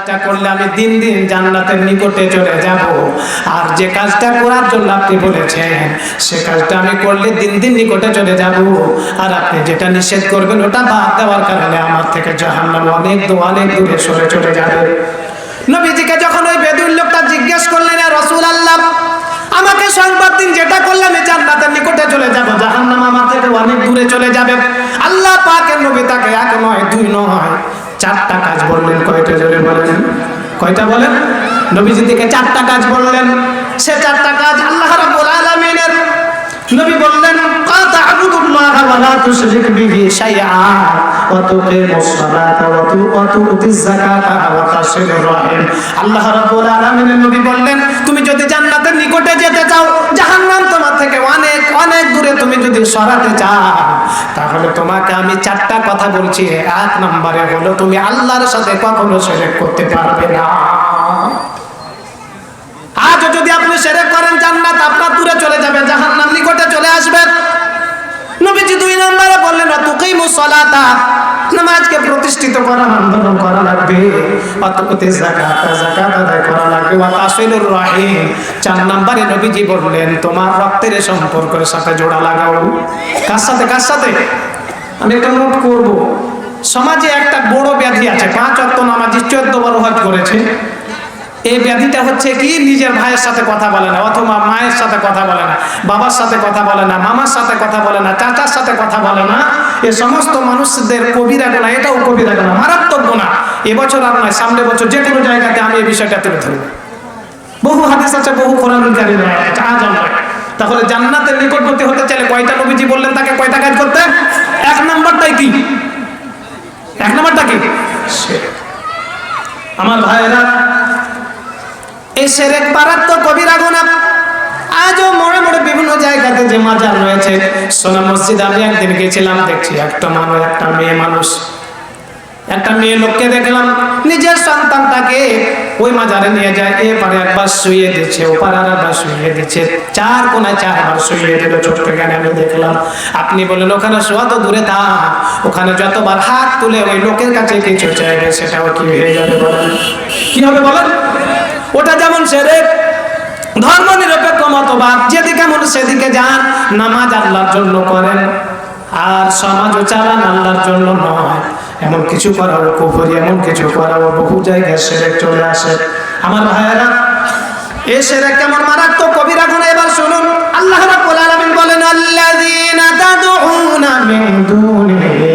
কাজটা করলে আমি দিন দিন জান্নাতের নিকটে চলে যাব। আর যে কাজটা করার জন্য আপনি বলেছেন, সে কাজটা আমি করলে দিন দিন নিকটে চলে যাব। আর আপনি যেটা নিষেধ করবেন, ওটা বাদ দেওয়ার কারণে আমার থেকে জাহান্নাম অনেক অনেক দূরে সরে চলে যাবে। নবীজিকে যখন ওই বেদুল লোকটা জিজ্ঞেস করলেন রসুল আল্লাহ আমাকে সংবাদ দিন, যেটা করলে আমি জান্নাতের নিকটে চলে যাব, জাহান্নাম আমার থেকে অনেক দূরে চলে যাবে। আল্লাহ পাকের নবী তাকে এক নয়, দুই নয় চারটা কাজ বললেন। কয়টা জোরে বলেন? কয়টা বলেন? নবীজি থেকে চারটা কাজ বললেন। সে চারটা কাজ আল্লাহ রাব্বুল আলামিনের। নবী বললেন তুকিমুস সালাতা ওয়া তু ওয়া তুতিজ যাকাতা ওয়া তাসিলুর রাহিম আল্লাহ রাব্বুল আলামিনের নবী বললেন, তুমি যদি জান্নাতের নিকটে যেতে চাও, জাহান্নাম তোমার থেকে অনেক অনেক দূরে তুমি যদি সরাতে চাও, তাহলে তোমাকে আমি চারটা কথা বলছি। এক নম্বরে হলো, তুমি আল্লাহর সাথে কখনো শিরক করতে পারবে না। আজ যদি আপনি সেরে করেন জান্নাত আপনার দূরে চলে যাবে, জাহান্নাম নিকটে চলে আসবে। নবীজি দুই নম্বরে বললেন তুকিমু সালাতা। নামাজকে প্রতিষ্ঠিত করা, আন্দোলন করা লাগবে। অতপতি যাকাত যাকাত আদায় করা লাগবে। ওয়া তাসিলুর রাহিম। চার নম্বরে নবীজি বললেন, তোমার রক্তের সম্পর্কের সাথে জোড়া লাগাও। কার সাথে কার সাথে? আমি এটা নোট করব। সমাজে একটা বড় ব্যাধি আছে। পাঁচ অক্ত নামাজি চোদ্দ বার হজ করেছে। এই ব্যাধিটা হচ্ছে কি? নিজের ভাইয়ের সাথে কথা বলে না, অথবা মায়ের সাথে কথা বলে না, বাবার সাথে কথা বলে না, মামার সাথে কথা বলে না, চাচার সাথে কথা বলে না। এ সমস্ত মানুষদের কবিরা গোনা, এটাও কবিরা গোনা, মারাত্মক গোনা। এবছর আর নয় সামনে বছর যে কোনো জায়গাতে আমি এই বিষয়টা তুলে ধরব। বহু হাদিস আছে, বহু আছে, আজ আমরা তাহলে জান্নাতের নিকটবর্তী হতে চাইলে কয়টা নবীজি বললেন তাকে? কয়টা কাজ করতে? এক নাম্বারটাই কি? এক নাম্বারটা কি। আমার ভাইয়েরা এই সেরেক পাড়ার তো কবিরা গুণা আজও মোড়ে মোড়ে বিভিন্ন জায়গাতে যে মাজার রয়েছে। সোনা মসজিদ, আমি একদিন গেছিলাম, দেখছি একটা মানুষ, একটা মেয়ে মানুষ। একটা মেয়ে লোককে দেখলাম, নিজের সন্তানটাকে ওই মাজারে নিয়ে যায় এ পারে একবার শুয়ে দিচ্ছে ও পারে আর একবার শুয়ে দিচ্ছে। চার কোনায় চারবার শুয়ে দিল, ছোট্ট জ্ঞানে আমি দেখলাম। আপনি বলেন, ওখানে শোয়া তো দূরে থাক। ওখানে যতবার হাত তুলে ওই লোকের কাছে কিছু চাইবে, সেটাও কি হয়ে যাবে বলেন? কি হবে বলেন? ওটা যেমন সেরে, ধর্ম নিরপেক্ষ মতবাদ, যেদিকে মন সেদিকে যান, নামাজ আল্লাহর জন্য করেন। আর সমাজও চালান আল্লাহর জন্য নয়। এমন কিছু করাও কুফরি এমন কিছু করাও বহু জায়গায় সেরে চলে আসে। আমার ভাইয়েরা, এ সেরে কেমন মারাত্মক কবিরা গুণ এবার শুনুন। আল্লাহ রাব্বুল আলামিন বলেন, আল্লাযীনা তাদউনা মিন দুনিহি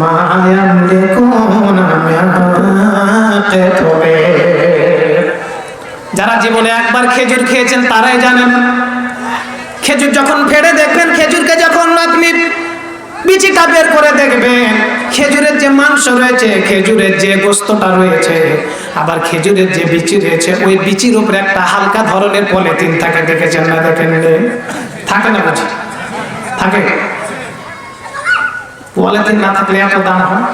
মা ইয়ামলিকুনা মিন জীবনে একবার খেজুর খেয়েছেন, তারাই জানেন। খেজুর যখন ফেড়ে দেখবেন, খেজুরকে যখন আপনি বিচিটা বের করে দেখবেন, খেজুরের যে মাংস রয়েছে, খেজুরের যে গোস্তটা রয়েছে, আবার খেজুরের যে বিচি রয়েছে, ওই বিচির উপরে একটা হালকা ধরনের পলিথিন থাকে, দেখেছেন না, দেখেন থাকে না বুঝি? থাকে? পলিথিন না থাকলে এত দাম হয়?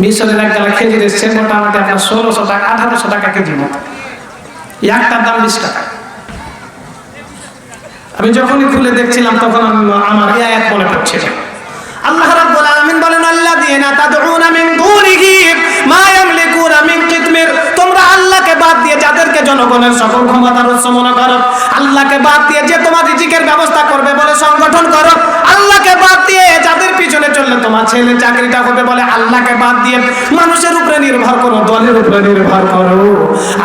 মিশরের এক গালা খেজুর এসছে মোটামুটি আপনার ষোলোশো টাকা, আঠারোশো টাকা কেজি মতো। একটার দাম বিশ টাকা। আমি যখনই খুলে দেখছিলাম, তখন আমার মনে পড়ছিল আল্লাহ রাব্বুল তোমরা আল্লাহকে বাদ দিয়ে যাদেরকে জনগণের করো, আল্লাহকে বাদ দিয়ে যে ব্যবস্থা করবে বলে সংগঠন করো আল্লাহকে বাদ দিয়ে যাদের পিছনে চললে তোমার ছেলে চাকরিটা হবে বলে আল্লাহকে বাদ দিয়ে মানুষের উপরে নির্ভর করো, দলের উপরে নির্ভর করো।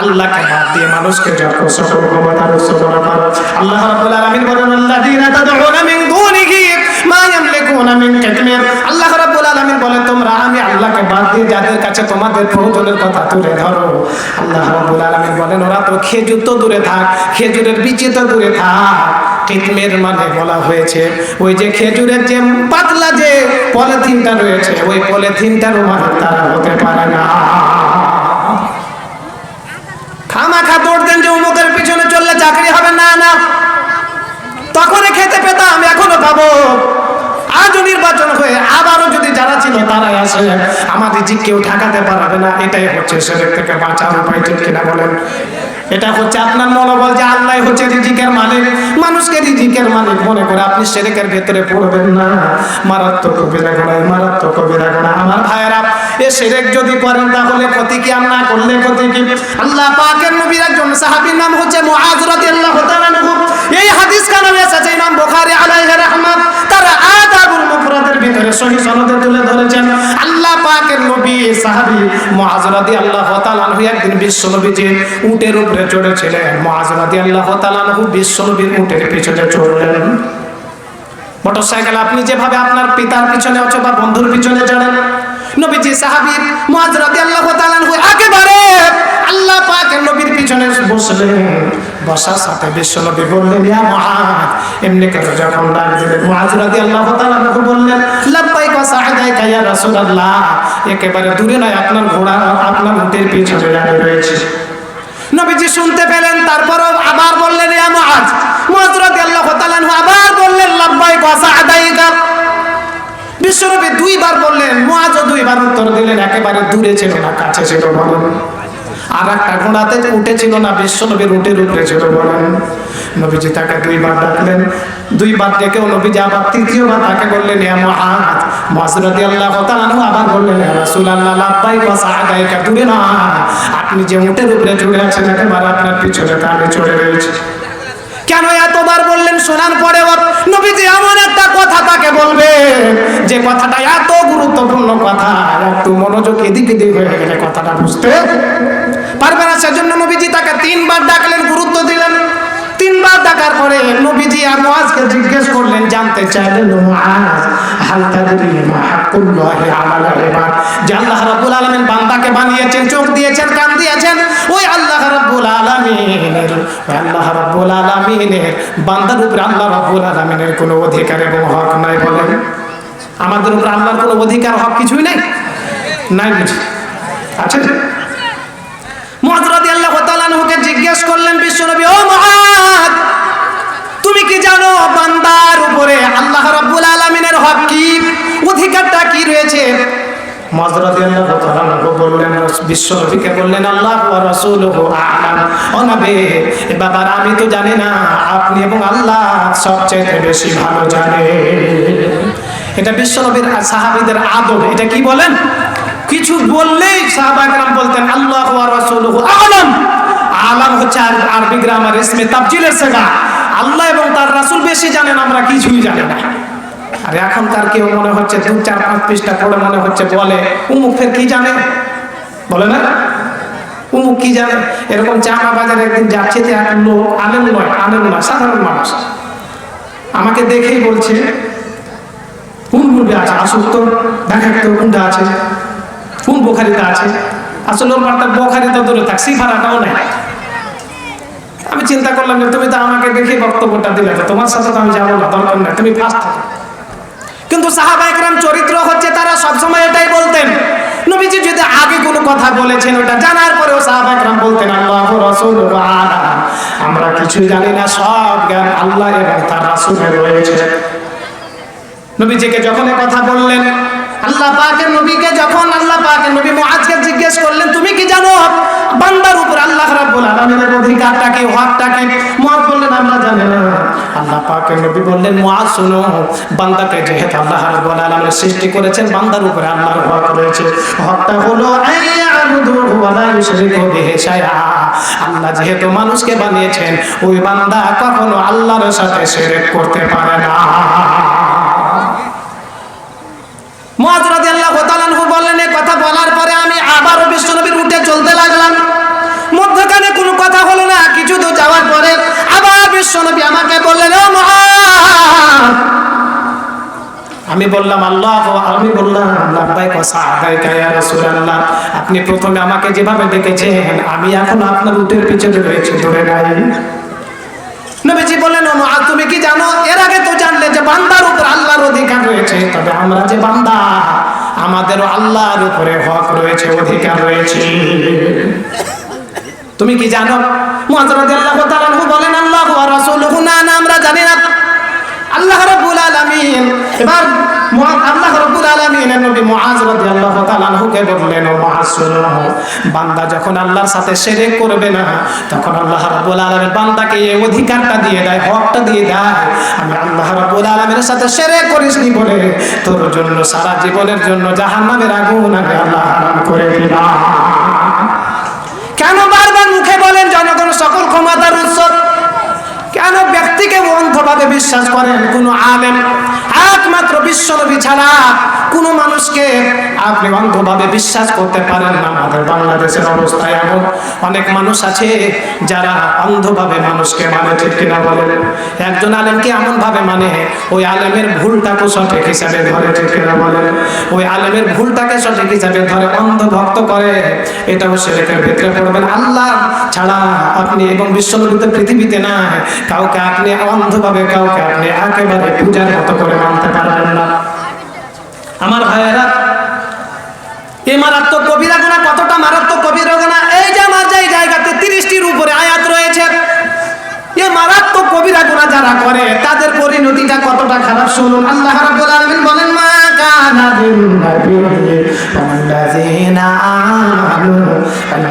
আল্লাহকে বাদ দিয়ে মানুষকে যখন সকল ক্ষমতার উৎস মনে করো আল্লাহ রাব্বুল আলামিন বলেন, আল্লাযীনা তাদউনা মিন দুনিহি মা ইয়ামলিকুনা মিন কিতমির আল্লাহ রাব্বুল আলামিন বলেন, তোমরা, আমি আল্লাহকে বাদ দিয়ে যাদের কাছে তোমাদের প্রয়োজনের কথা তুলে ধরো। আল্লাহ রাব্বুল আলামিন বলেন, ওরা তো খেজুর তো দূরে থাক, খেজুরের বিচি তো দূরে থাক। কিতমের মানে বলা হয়েছে। ওই যে খেজুরের যে পাতলা যে পলিথিনটা রয়েছে, ওই পলিথিনটার মানে তারা হতে পারে না। খামাখা দৌড়তেন যে উমুকের পিছনে চললে চাকরি হবে না না। তখনই খেতে পেতাম এখনও পাবো ছিল তারাই আসে আমাদের কেউ ঠেকাতে পারবে না। এটাই হচ্ছে সেদের থেকে বাঁচার উপায়, ঠিক কিনা বলেন? এটা হচ্ছে আপনার মনোবল যে আল্লাহ হচ্ছে রিজিকের মালিক। মানুষকে রিজিকের মালিক মনে করে আপনি সেরেকের ভেতরে পড়বেন না। মারাত্মক কবিরা গোড়ায়, মারাত্মক কবিরা গোড়া আমার ভাইয়েরা, এ সেরেক যদি করেন তাহলে ক্ষতি কি আর না করলে ক্ষতি কি? আল্লাহ পাকের নবীর একজন সাহাবীর নাম হচ্ছে মুআজ রাদিয়াল্লাহু তাআলা এই হাদিস কালামে এসেছে ইমাম বুখারী আলাইহি রাহমাত সহি সনদে তুলে ধরেছেন। আল্লাহ পাকের নবী, সাহাবী মুআজ রাদিয়াল্লাহু তাআলা আনহু একদিন বিশ্ব নবীজি উটের উপরে চড়েছিলেন। মুআজ রাদিয়াল্লাহু তাআলা আনহু বিশ্ব নবীর উটের পিছনে চড়লেন। মোটরসাইকেল আপনি যেভাবে আপনার পিতার পিছনে অথবা বন্ধুর পিছনে চড়েন, নবীজি সাহাবীর মুআজ রাদিয়াল্লাহু তাআলা আনহু একেবারে আল্লাহ পাকের নবীর পিছনে বসলেন। বসার সাথে বিশ্ব নবী বললেন, ইয়া মুআজ এমনি করে যখন ডাক দিলেন মুআজ রাদিয়াল্লাহু তাআলা আনহু বললেন, লাব্বাইক ওয়া সাআদাইকা ইয়া রাসূলুল্লাহ একেবারে দূরে নয়, আপনার ঘোড়া, আপনার উটের পিছনে দাঁড়িয়ে রয়েছে। নবীজি শুনতে পেলেন, তারপরও আবার বললেন, ইয়া মুআজ মুআজ রাদিয়াল্লাহু তাআলা আবার বললেন, লাব্বাইক ওয়া সাআদাইকা বিশ্বনবী দুইবার বললেন মুআজও দুইবার উত্তর দিলেন একেবারে দূরে ছিল না, কাছে ছিল বলেন আর একটা ঘোড়াতে উঠেছিল না বিশ্বনবীর উটের উপরে ছিল বলেন। নবীজি তাকে দুইবার ডাকলেন। দুইবার ডেকেও নবীজি আবার তৃতীয়বার তাকে বললেন ইয়া মুআজ মুআজ রাদিয়াল্লাহু তাআলা আবার বললেন ইয়া রাসূলুল্লাহ, লাব্বাইক ওয়া সাআদাইকা, দূরে না। আপনি যে উটের উপরে চড়ে আছেন, একেবারে আপনার পিছনে আমি চড়ে রয়েছি। কেন এতবার বললেন? শোনার পরেও নবীজি এমন একটা কথা তাকে বলবে, যে কথাটা এত গুরুত্বপূর্ণ কথা একটু মনোযোগ এদিক এদিক হয়ে গেলে কথাটা বুঝতে পারবে না, সেজন্য নবীজি তাকে তিনবার ডাকলেন, গুরুত্ব দিলেন। তিনবার ডাকার পরে নবীজি আর মুআজকে জিজ্ঞেস করলেন, জানতে চাইলেন বান্দাকে বানিয়েছেন, চোখ দিয়েছেন দিয়েছেন, ওই বান্দার উপরে আল্লাহ কোনো হক নাই আমাদের উপরে আল্লাহর কোনো অধিকার, হক কিছুই নাই? নাই বুঝি? আচ্ছা। কি? অধিকারটা কি রয়েছে? বললেন, বিশ্বনবীকে বললেন, আল্লাহ বাবার আমি তো জানি না, আপনি এবং আল্লাহ সবচেয়ে বেশি ভালো জানে এটা বিশ্বনবীর সাহাবীদের আদব, এটা কি বলেন? কিছু বললেই সাহাবাকরাম বলতেন, আল্লাহ আ'লাম। আলাম হচ্ছে আর- আরবি গ্রামার ইসমে তাবজিলের সেগা। আল্লাহ এবং তার রাসূল বেশি জানেন, আমরা কিছুই জানি না। আর এখনকার কেউ মনে হচ্ছে দু, চার, পাঁচ পৃষ্ঠা পড়ে মনে হচ্ছে বলে, উমুক ফের কি জানে? বলে না? উমুক কি জানে? এরকম চামা বাজারে একদিন যাচ্ছে যে এক লোক, আলেম নয় আলেম নয়, সাধারণ মানুষ। আমাকে দেখেই বলছে, কোন মুরগি আছে? আসুক তো দেখা তো কোনটা আছে। কোন বোখারিতে আছে? আসলে ওর মারটা বোখারিতে দূরে থাক, সিফারাটাও নেই। আমি চিন্তা করলাম যে তুমি তো আমাকে দেখে বক্তব্যটা দিলে তোমার সাথে তো আমি যাব না, দরকার নাই, তুমি ফার্স্ট থাকো। কিন্তু সাহাবা একরাম চরিত্র হচ্ছে তারা সবসময় এটাই বলতেন। নবীজি যদি আগে কোনো কথা বলেছেন, ওটা জানার পরেও সাহাবা একরাম বলতেন, আল্লাহ রাসূল আমরা কিছুই জানি না, সব জ্ঞান আল্লাহ এবং তার রাসূলের রয়েছে। নবীজিকে যখন কথা বললেন, আল্লাহ পাকের নবীকে যখন, আল্লাহ পাকের নবী মুআজকে জিজ্ঞেস করলেন, তুমি কি জানো, বান্দার উপর আল্লাহ রাব্বুল আলামিনের অধিকারটা কি হকটা কি মুআজ বললেন আমরা জানি না আল্লাহ পাকের নবী বললেন, মুআজ, শুনো, বান্দাকে যেহেতু আল্লাহ রাব্বুল আলামিন সৃষ্টি করেছেন, বান্দার উপরে আল্লাহর হক রয়েছে। হকটা হলো আল্লাহ যেহেতু মানুষকে বানিয়েছেন, ওই বান্দা কখনো আল্লাহর সাথে শিরক করতে পারে না। কথা বলার পরে আমি আবারও বিশ্বনবীর উঠে চলতে লাগলাম। মধ্যখানে কোনো কথা হলো না, কিছু দূর যাওয়ার পরে আবার বিশ্বনবী আমাকে বললেন, ও মুআজ আমি বললাম, আল্লাহ, আমি বললাম ইয়া আপনি প্রথমে আমাকে যেভাবে দেখেছেন, আমি এখন আপনার উটের পিছনে রয়েছে, ধরে নাই। তুমি কি জানো? এর আগে তো জানলে যে বান্দার আল্লাহর অধিকার রয়েছে, তবে আমরা যে বান্দা, আমাদেরও আল্লাহর উপরে হক রয়েছে, অধিকার রয়েছে। তুমি কি জানো? বলেন, আল্লাহ না, আমরা জানি না। আল্লাহ রাব্বুল আলামিন। এবার আল্লাহ রাব্বুল আলামিনের নবী মুআজ রাদিয়াল্লাহু তাআলা আনহুকে বললেন মুআজ শোনো, বান্দা যখন আল্লাহর সাথে শিরক করবে না, তখন আল্লাহ রাব্বুল আলামিন বান্দাকে এই অধিকারটা দিয়ে দেয়, হকটা দিয়ে দেয়। আমি আল্লাহ রাব্বুল আলামিনের সাথে শিরক করিসনি বলে তোর জন্য সারা জীবনের জন্য জাহান্নামের আগুন আমি আল্লাহ হারাম করে দিলাম। কেন বারবার মুখে বলেন, জনগণ সকল ক্ষমতার উৎস? কেন ব্যক্তিকে অন্ধভাবে বিশ্বাস করেন কোন আলেম। একমাত্র বিশ্বনবী ছাড়া কোন মানুষকে আপনি অন্ধভাবে বিশ্বাস করতে পারেন না। আমাদের বাংলাদেশের অবস্থায় এমন। অনেক মানুষ আছে যারা অন্ধভাবে মানুষকে মানে ঠিক কিনা বলেন। একজন আলেমকে এমন ভাবে মানে ওই আলেমের ভুলটাকে সঠিক হিসাবে ধরে ঠিক কিনা বলেন। ওই আলেমের ভুলটাকে সঠিক হিসাবে ধরে অন্ধ ভক্ত করে, এটাও সেরেকের ভিতরে পড়বেন। আল্লাহ ছাড়া আপনি এবং বিশ্বনবীতে পৃথিবীতে না কাউকে আপনি অন্ধভাবে, কাউকে আপনি একেবারে পূজার মতো করে মানতে পারবেন না। আমার ভাইয়েরা, এই মারাত্মক কবিরা গোনা, কতটা মারাত্মক কবিরা গোনা, এই যে আমার যে জায়গাতে তিরিশটির উপরে আয়াত রয়েছে, এ মারাত্মক কবিরা গোনা যারা করে, তাদের পরিণতিটা কতটা খারাপ শুনুন। আল্লাহ রাব্বুল আলামিন বলেন, মা কানা লিন-নাবী ওয়াল্লাযীনা আমানু আন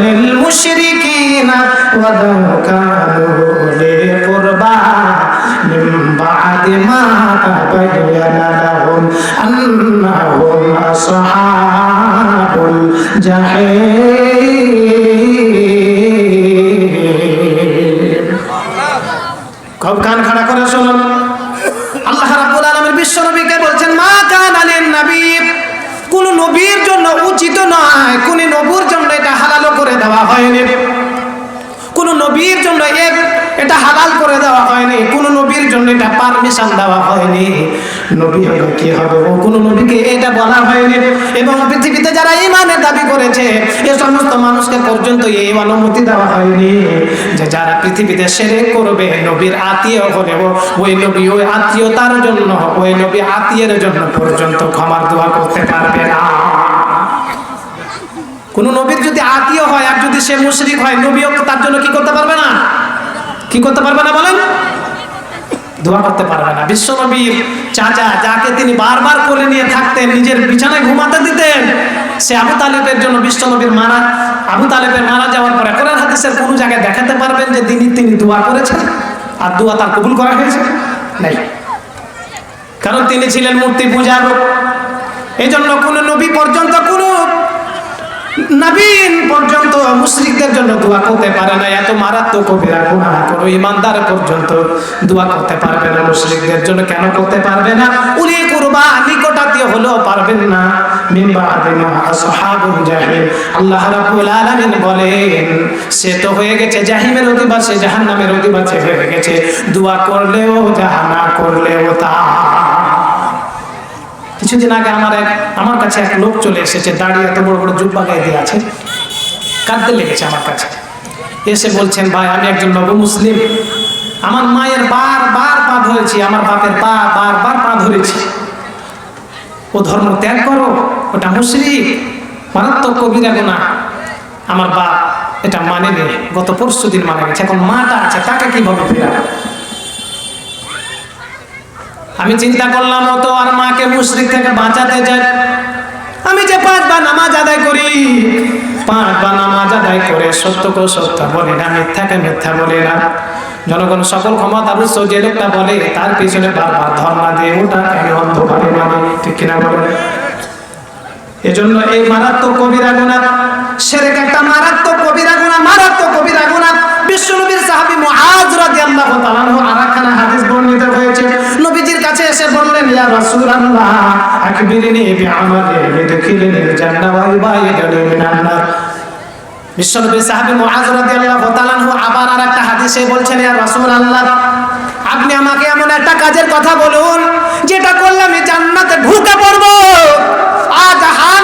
লিল-মুশরিকিনা ওয়ালাউ কানু উলি কুরবা মিন খুব কান করে শুনুন আল্লাহ রাব্বুল আলামিন বিশ্ব বলছেন, মা কান আলেন নবী। কোন নবীর জন্য উচিত নয়, কোন নবুর জন্য এটা হালাল করে দেওয়া হয়নি। কোন নবীর জন্য এক এটা হালাল করে দেওয়া হয়নি। কোন নবীর জন্য এটা পারমিশন দেওয়া হয়নি। নবী হলো কি হবে? ও কোন নবীকে এটা বলা হয়নি। এবং পৃথিবীতে যারা ইমানের দাবি করেছে, এ সমস্ত মানুষকে পর্যন্ত এই অনুমতি দেওয়া হয়নি। যে যারা পৃথিবীতে সেরে করবে, নবীর আত্মীয় হলেও, ওই নবী ওই আত্মীয়তার জন্য, ওই নবী আত্মীয়ের জন্য পর্যন্ত ক্ষমার দোয়া করতে পারবে না। কোন নবীর যদি আত্মীয় হয় আর যদি সে মুশরিক হয়, নবীও তার জন্য কি করতে পারবে না? কি করতে পারবে না বলেন? দোয়া করতে পারবে না। বিশ্ব নবীর চাচা, যাকে তিনি বারবার কোলে নিয়ে থাকতেন, নিজের বিছানায় ঘুমাতে দিতেন, সে আবু তালেবের জন্য বিশ্বনবীর মারা, আবু তালেবের মারা যাওয়ার পরে কোরআন হাদিসের কোনো জায়গায় দেখাতে পারবেন যে তিনি তিনি দোয়া করেছেন আর দোয়া তার কবুল করা হয়েছে? নাই। কারণ তিনি ছিলেন মূর্তি পূজার এই জন্য কোনো নবী পর্যন্ত নবীন পর্যন্ত মুশরিকদের জন্য দোয়া করতে পারে না, এত মারাত্মক কবিরা গুনাহ কোনো ইমানদার পর্যন্ত দোয়া করতে পারবে না মুশরিকদের জন্য, কেন করতে পারবে না? উনি কুরবা নিকটাতীয় হলেও পারবেন না। আল্লাহ রাব্বুল আলামিন বলেন, সে তো হয়ে গেছে জাহিমের অধিবাসী, জাহান্নামের অধিবাসী হয়ে গেছে। দোয়া করলেও যাহা না করলেও তা কিছুদিন আগে আমার এক, আমার কাছে এক লোক চলে এসেছে, দাঁড়িয়ে এত বড় বড় জুব্বা গায়ে দিয়ে আছে। কাঁদতে লেগেছে আমার কাছে। এসে বলছেন, ভাই, আমি একজন নব মুসলিম। আমার মায়ের বার বার পা ধরেছি, আমার বাপের পা বার বার পা ধরেছি। ও ধর্ম ত্যাগ করো, ওটা মুশরিক। মারাত্মক কবিরা গোনা আমার বাপ এটা মানে নেই গত পরশু দিন মারা গেছে। এখন মাটা আছে, তাকে কীভাবে ফেরাবো? আমি চিন্তা করলাম, ও তো আর মাকে মুশরিক থেকে বাঁচাতে চাই আমি যে পাঁচবার নামাজ আদায় করি পাঁচবার নামাজ আদায় করে সত্যকে সত্য বলে না মিথ্যাকে মিথ্যা বলে না। জনগণ সকল ক্ষমতা উৎস যে লোকটা বলে, তার পিছনে বারবার ধর্ণা দিয়ে ওটা আমি অন্ধভাবে মানে ঠিক কিনা বলে? এজন্য এই মারাত্মক কবিরা গুণা, সেরেক একটা মারাত্মক কবিরা গুণা, মারাত্মক কবিরা গুণা। বিশ্বনবীর সাহাবী মুআজ রাদিয়াল্লাহু তাআলা আরাকানা হাদিস বর্ণিত হয়েছে এসে বললেন, ইয়া রাসূলুল্লাহ আকবিরনি বিশ্বনবী সাহাবী রাদিয়াল্লাহু আবার আরেকটা হাদিসে বলছেন, ইয়া রাসূলুল্লাহ, আপনি আমাকে এমন একটা কাজের কথা বলুন, যেটা করলে আমি জান্নাতে ঢুকে পড়ব।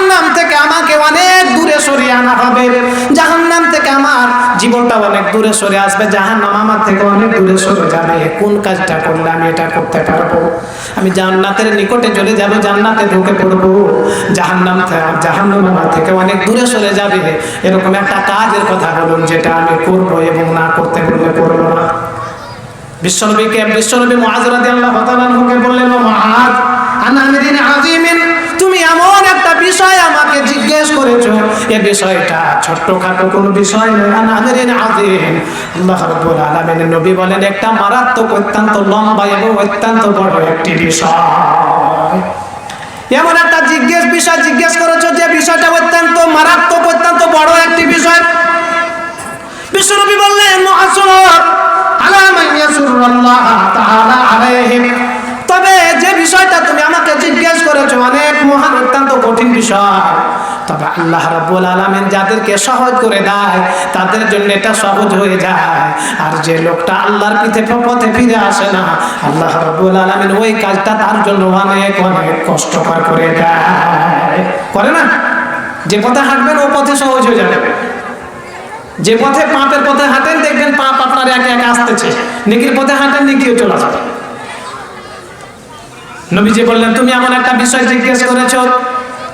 জাহান্নাম থেকে আমাকে অনেক দূরে সরিয়ে আনা হবে। জাহান্নাম থেকে আমার জীবনটা অনেক দূরে সরে আসবে। জাহান্নাম আমার থেকে অনেক দূরে সরে যাবে। কোন কাজটা করলে আমি এটা করতে পারব? আমি জান্নাতের নিকটে চলে যাব, জান্নাতে ঢুকে পড়ব। জাহান্নাম জাহান্নাম আমার থেকে অনেক দূরে সরে যাবে। এরকম একটা কাজের কথা বলুন, যেটা আমি করব এবং না করতে বললে করব না। বিশ্বনবীকে বিশ্বনবী মুআজ রাদিয়াল্লাহু তাআলা আনহুকে বললেন, ও মুআজ, আন এমন একটা বিষয় আমাকে জিজ্ঞেস করেছ। এ বিষয়টা ছোট্টখাটো কোনো বিষয় নয়। আন আমরিন আযীম। আল্লাহ রাব্বুল আলামিনের নবী বলেন, একটা মারাত্মক, অত্যন্ত লম্বা এবং অত্যন্ত বড় একটি বিষয়। এমন একটা জিজ্ঞেস, বিষয় জিজ্ঞেস করেছ যে বিষয়টা অত্যন্ত মারাত্মক, অত্যন্ত বড় একটি বিষয়। বিশ্বনবী বললেন আলা মান ইয়াসুরুল্লাহ তাআলা আলাইহিম তবে যে বিষয়টা তুমি আমাকে জিজ্ঞেস করেছ, অনেক মহান, অত্যন্ত কঠিন বিষয়। তবে আল্লাহ রাব্বুল আলামিন যাদেরকে সহজ করে দেয়, তাদের জন্য এটা সহজ হয়ে যায়। আর যে লোকটা আল্লাহর পিঠে পথে ফিরে আসে না, আল্লাহ রাব্বুল আলামিন ওই কাজটা তার জন্য অনেক অনেক কষ্টকর করে দেয়। করে না? যে পথে হাঁটবেন, ও পথে সহজ হয়ে যাবে। যে পথে পাপের পথে হাঁটেন, দেখবেন পাপ আপনার একে একে আসতেছে। নিকির পথে হাঁটেন নিকিও চলে যাবে। নবীজি বললেন, তুমি এমন একটা বিষয় জিজ্ঞেস করেছ,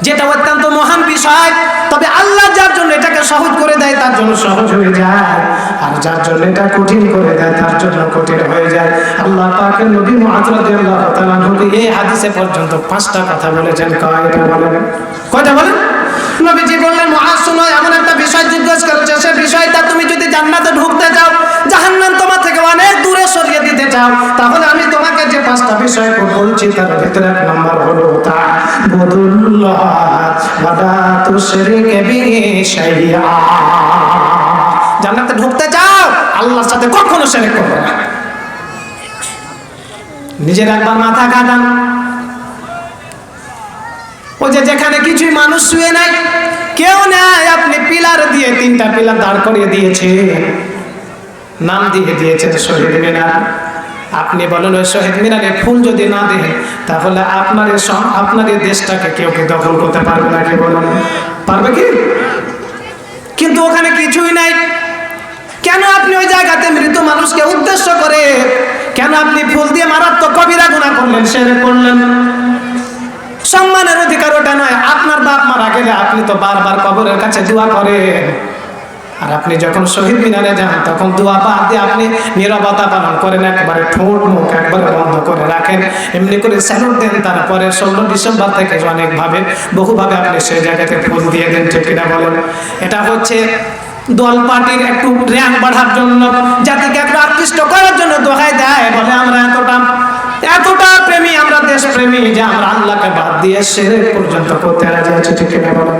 যেটা অত্যন্ত মহান বিষয়, তবে আল্লাহ যার জন্য এটাকে সহজ করে দেয়, তার জন্য সহজ হয়ে যায়। আর যার জন্য এটা কঠিন করে দেয়, তার জন্য কঠিন হয়ে যায়। আল্লাহ পাকে নবী মুআযরাদিয়াল্লাহু তাআলা এই হাদিসে পর্যন্ত পাঁচটা কথা বলেছেন। কয়টা বলেন? কয়টা বলেন? নবীজি বললেন, মুআজ, শুনো, এমন একটা বিষয় জিজ্ঞেস করেছে, সে বিষয়টা তুমি যদি জান্নাতে ঢুকতে চাও, জাহান্নাম তোমার অনেক দূরে সরিয়ে দিতে চাও, তাহলে আমি তোমাকে যে পাঁচটা বিষয় বলছি, তার ভিতরে এক নম্বর হলো তা। বদুল্লাহ জান্নাতে ঢুকতে চাও, আল্লাহর সাথে কখনো শিরক করবে না। নিজের একবার মাথা কাটান। ও যে যেখানে কিছুই মানুষ শুয়ে নাই, কেউ নাই, আপনি পিলার দিয়ে তিনটা পিলার দাঁড় করিয়ে দিয়েছে নাম দিয়ে দিয়েছেন শহীদ মিনার। আপনি বলেন, ওই শহীদ মিনারে ফুল যদি না দেন তাহলে আপনার আপনার এই দেশটাকে কেউ কি দখল করতে পারবে না কি বলুন? পারবে কি? কিন্তু ওখানে কিছুই নাই। কেন আপনি ওই জায়গাতে মৃত মানুষকে উদ্দেশ্য করে কেন আপনি ফুল দিয়ে মারাত্মক কবিরা গুণা করলেন সেরে করলেন? সম্মানের অধিকার ওটা নয়। আপনার বাপ মারা গেলে আপনি তো বারবার কবরের কাছে দোয়া করেন। আর আপনি যখন শহীদ মিনারে যান, তখন দোয়া বাদ দিয়ে আপনি নিরবতা পালন করেন, একবারে ঠোঁট, মুখ একবারে বন্ধ করে রাখেন। এমনি করে স্যালুট দেন, তারপরে ষোলো ডিসেম্বর থেকে অনেকভাবে, বহুভাবে আপনি সেই জায়গাতে ফুল দিয়ে দেন, ঠিক কিনা বলেন? এটা হচ্ছে দল পার্টির একটু র্যাঙ্ক বাড়ার জন্য, জাতিকে একটু আকৃষ্ট করার জন্য দোহাই দেয়, বলে আমরা এতটা এতটা প্রেমী, আমরা দেশ প্রেমী যে আমরা আল্লাহকে বাদ দিয়ে সেরে পর্যন্ত করতে রাজি আছি, ঠিক কিনা বলেন?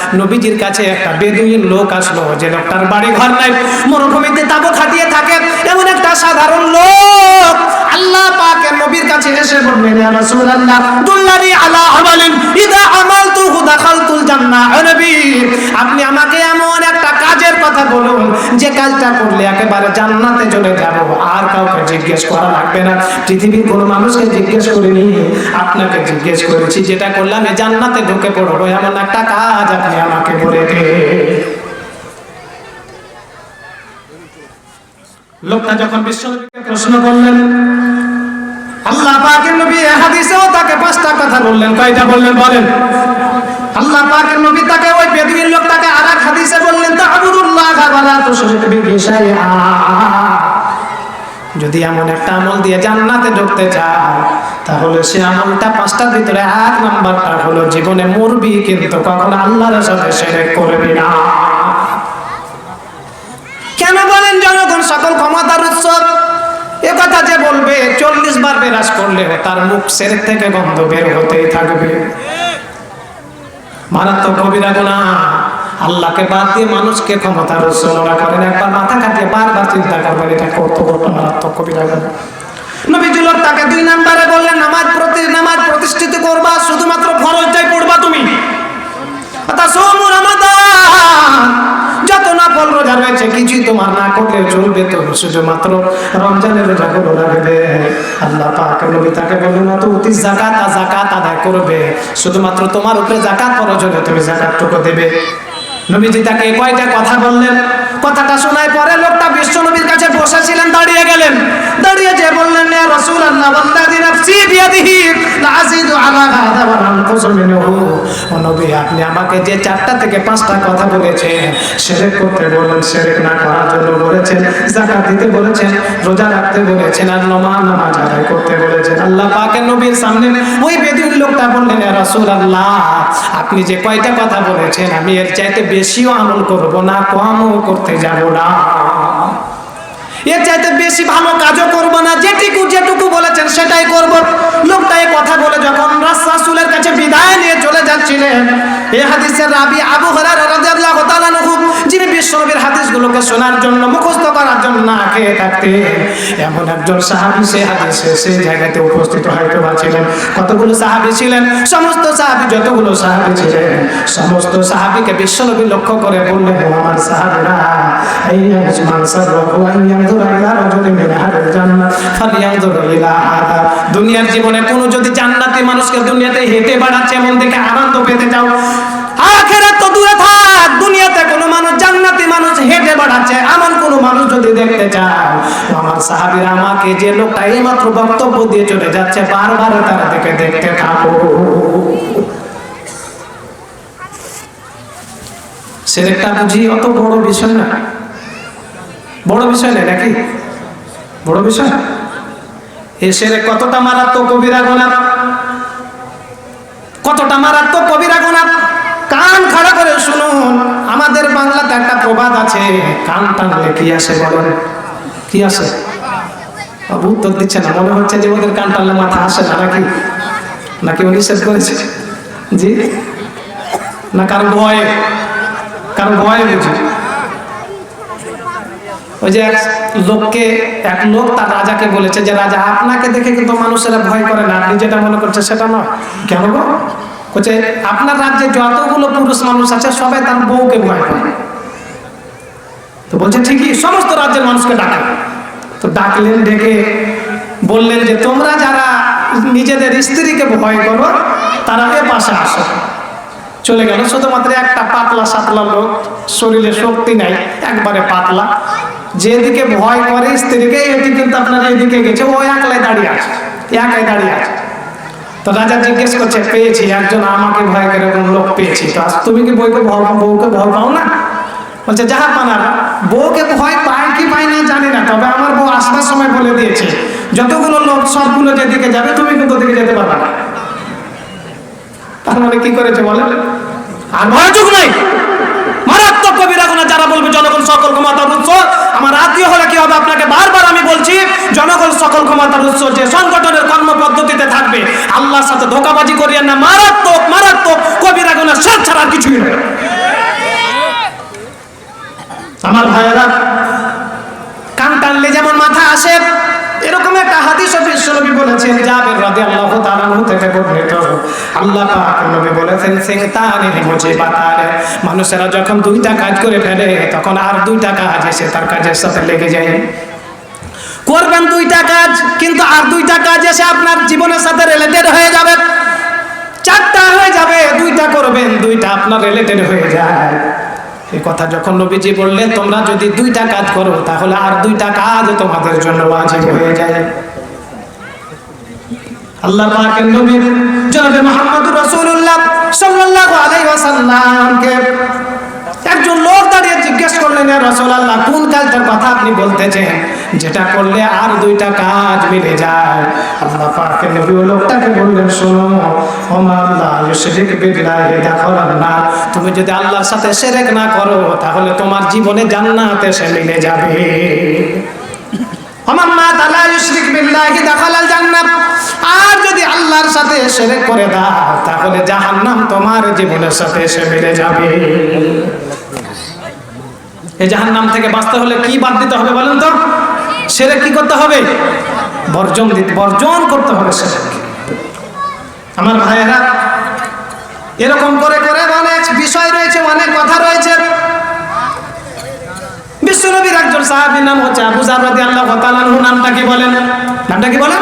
নবীজির কাছে একটা বেদুইন লোক আসলো যে লোকটার বাড়ি ঘর নাই, মরুভূমিতে তাবু খাটিয়ে থাকে, এমন একটা সাধারণ লোক। আল্লাহ পাকের নবীর কাছে এসে বললেন, ইয়া রাসূলুল্লাহ দুল্লানি আলা আমালিন, ইদা আমালতুহু দাখালতুল জান্নাহ। নবী, আপনি আমাকে এমন একটা কাজের কথা বলুন, যে কাজটা করলে একেবারে জান্নাতে চলে যাব। আর কাউকে জিজ্ঞেস করা লাগবে না। পৃথিবীর কোনো মানুষকে জিজ্ঞেস করিনি, আপনাকে জিজ্ঞেস করেছি, যেটা করলাম এই জান্নাতে ঢুকে পড়ব এমন একটা কাজ আপনি আমাকে বলে দিন লোকটা যখন বিশ্বনবীকে প্রশ্ন করলেন আল্লাহ পাকের নবী হাদিসেও তাকে পাঁচটা কথা বললেন। কয়টা বললেন বলেন? আল্লাহ পাকের নবী তাকে ওই বেদুইন লোকটাকে আর এক হাদিসে বললেন বিহি শাইআ। যদি এমন একটা আমল দিয়ে জান্নাতে ঢুকতে চাও তাহলে সে আমলটা পাঁচটার ভিতরে এক নাম্বারটা হলো জীবনে মরবি কিন্তু কখনো আল্লাহর সাথে শিরক করবি না। কেন বলেন জনগণ, সকল ক্ষমতার উৎসব এ কথা যে বলবে, চল্লিশ বার বেরাস করলে তার মুখ সের থেকে গন্ধ বের হতেই থাকবে। মারাত্মক কবিরা গুণা আল্লাহকে বাদ দিয়ে মানুষকে ক্ষমতার উৎসর্গা করেন, একবার মাথা কাটিয়ে বারবার চিন্তা করবেন, এটা কত বড় মারাত্মক কবিরা গুণা নবীজুল তাকে দুই নাম্বারে বললেন, নামাজ প্রতি নামাজ প্রতিষ্ঠিত করবা, শুধুমাত্র ফরজটাই পড়বা তুমি। অর্থাৎ সোমু রমাদান যত নফল রোজা রয়েছে, কিছুই তোমার না করলে চলবে তো শুধুমাত্র রমজানের রোজা রোজাগুলো রাখবে আল্লাহ পাক নবী তাকে বললেন তো অতি জাকাত জাকাত আদায় করবে। শুধুমাত্র তোমার উপরে জাকাত খরচ হলে তুমি জাকাতটুকু দেবে। নবীজি তাকে কয়টা কথা বললেন? কথাটা শোনায় পরে লোকটা বিশ্ব নবীর কাছে বসেছিলেন, দাঁড়িয়ে গেলেন। দাঁড়িয়ে যে বললেন, ইয়া রাসূলুল্লাহ, ওয়াল্লাযী নাফসি বিয়াদিহি লাযিদু আলা হাযা ওয়া আনকুসু মিনহু। ও নবী, আপনি আমাকে যে চারটা থেকে পাঁচটা কথা বলেছেন শিরক করতে বলেন শিরক না করার জন্য বলেছেন, যাকাত দিতে বলেছেন, রোজা রাখতে বলেছেন, আর নমা নামাজ আদায় করতে বলেছেন। আল্লাহ পাকের নবীর সামনে ওই বেদুইন লোকটা বললেন, ইয়া রাসূলুল্লাহ, আপনি যে কয়টা কথা বলেছেন, আমি এর চাইতে বেশিও আমল করব না, কমও করতে যাব না। এর চাইতে বেশি ভালো কাজও করব না। যেটুকু যেটুকু বলেছেন সেটাই করব। লোকটা কথা বলে যখন রাসূলের কাছে বিদায় নিয়ে চলে যাচ্ছিলেন এই হাদিসের রাবি আবু দুনিয়ার জীবনে কোনো যদি জান্নাতি মানুষকে দুনিয়াতে হেঁটে বাড়াচ্ছে, এমন দেখে আনন্দ পেতে চাও? আখেরাত তো দূরে থাক, দুনিয়াতে কোনো মানুষ, জান্নাতি মানুষ হেঁটে বেড়াচ্ছে, এমন কোনো মানুষ যদি দেখতে চাও। আমার সাহাবীরা আমাকে যে লোকটা এইমাত্র বক্তব্য দিয়ে চলে যাচ্ছে, বারবার তারা দেখে দেখতে থাকো। সেরেকটা বুঝি অত বড় বিষয় না? বড় বিষয় নেই নাকি? বড় বিষয়? এ সেরে কতটা মারাত্মক কবিরা গোনা কতটা মারাত্মক কবিরা গোনা কান খাড়া করে শুনুন, আমাদের বাংলাতে একটা প্রবাদ আছে, কান টানলে কি আসে বলেন? কি আসে? উত্তর দিচ্ছে না, মনে হচ্ছে যে ওদের কান টানলে মাথা আসে না, নাকি? নাকি ও নিষেধ করেছে? জি? না, কারও ভয় কারও ভয় বুঝি। ওই যে এক লোককে, এক লোক তার রাজাকে বলেছে যে, রাজা, আপনাকে দেখে কিন্তু মানুষেরা ভয় করে না। আপনি যেটা মনে করছে সেটা নয়। কেন গো? বলছে, আপনার রাজ্যে যতগুলো পুরুষ মানুষ আছে, সবাই তার বউকে ভয় করে। তো বলছে, ঠিকই, সমস্ত রাজ্যের মানুষকে ডাকে। তো ডাকলেন, ডেকে বললেন যে, তোমরা যারা নিজেদের স্ত্রীকে ভয় করো, তারা এ পাশে আসো। চলে গেল। শুধুমাত্র একটা পাতলা সাতলা লোক, শরীরে শক্তি নাই, একবারে পাতলা। যেদিকে ভয় করে স্ত্রীকে, এটি কিন্তু আপনার এদিকে গেছে, ও একলাই দাঁড়িয়ে আছে একাই দাঁড়িয়ে আছে। তো রাজা জিজ্ঞেস করছে, পেয়েছি, একজন আমাকে ভয় করে এরকম লোক পেয়েছি। তো তুমি কি বইকে ভয়, বউকে ভয় পাও না? বলছে, যাহা পানার, বউকে ভয় পায় কি পায় না জানি না, তবে আমার বউ আসবার সময় বলে দিয়েছে, যতগুলো লোক সবগুলো যেদিকে যাবে, তুমি কিন্তু ওদিকে যেতে পারবে না। তার মানে কি করেছে বলে আর মনোযোগ নাই। মারাত্মক কবিরা গুণা যারা বলবে, জনগণ সকল ক্ষমতার উৎস আমার আত্মীয় হলে কি হবে? আপনাকে বারবার আমি বলছি, জনগণ সকল ক্ষমতার উৎস যে সংগঠনের কর্ম পদ্ধতিতে থাকবে, আল্লাহর সাথে ধোকাবাজি করিয়েন না। মারাত্মক মারাত্মক কবিরা গুণা সব ছাড়া কিছুই নয় আমার ভাইয়েরা, কান টানলে যেমন মাথা আসে এরকম একটা হাদিস বিশ্বনবী বলেছেন, জাবের রাদিয়াল্লাহু তাআলা থেকে বর্ণিত। আল্লাহ পাক নবী বলেছেন সিংতানে মুজে বাতারে মানুষেরা যখন দুইটা কাজ করে ফেলে, তখন আর দুইটা কাজ এসে তার কাজের সাথে লেগে যায়। করবেন দুইটা কাজ, কিন্তু আর দুইটা কাজ এসে আপনার জীবনের সাথে রিলেটেড হয়ে যাবে। চারটা হয়ে যাবে, দুইটা করবেন, দুইটা আপনার রিলেটেড হয়ে যায়। এই কথা যখন নবীজি বললেন, তোমরা যদি দুইটা কাজ করো, তাহলে আর দুইটা কাজ তোমাদের জন্য ওয়াজিব হয়ে যায়। আল্লাহ পাকের নবী জনাবে মুহাম্মদুর রাসূলুল্লাহ সাল্লাল্লাহু আলাইহি ওয়াসাল্লামকে একজন লোক দাঁড়িয়ে জিজ্ঞেস করলেন রাসূলুল্লাহ, কোন কাজটার কথা আপনি বলতেছেন? যেটা করলে আর দুইটা কাজ মিলে যায়। আল্লাহ পাকের নবী ওই লোকটাকে বললেন, শোনো না তুমি যদি আল্লাহর সাথে না করো, তাহলে তোমার জীবনে জান্নাতে সে মিলে যাবে। আমার মা আর যদি আল্লাহর সাথে করে দাও, তাহলে জাহান্নাম তোমার জীবনের সাথে এসে মিলে যাবে। এই জাহান নাম থেকে বাঁচতে হলে কি বাদ দিতে হবে বলেন তো? সেরে কি করতে হবে? বর্জন দিতে বর্জন করতে হবে সেরে। আমার ভাইয়েরা, এরকম করে করে অনেক বিষয় রয়েছে, অনেক কথা রয়েছে। বিশ্বনবীর একজন সাহাবী নাম হচ্ছে আবু তাআলা আনহু, নামটা কি বলেন? নামটা কি বলেন?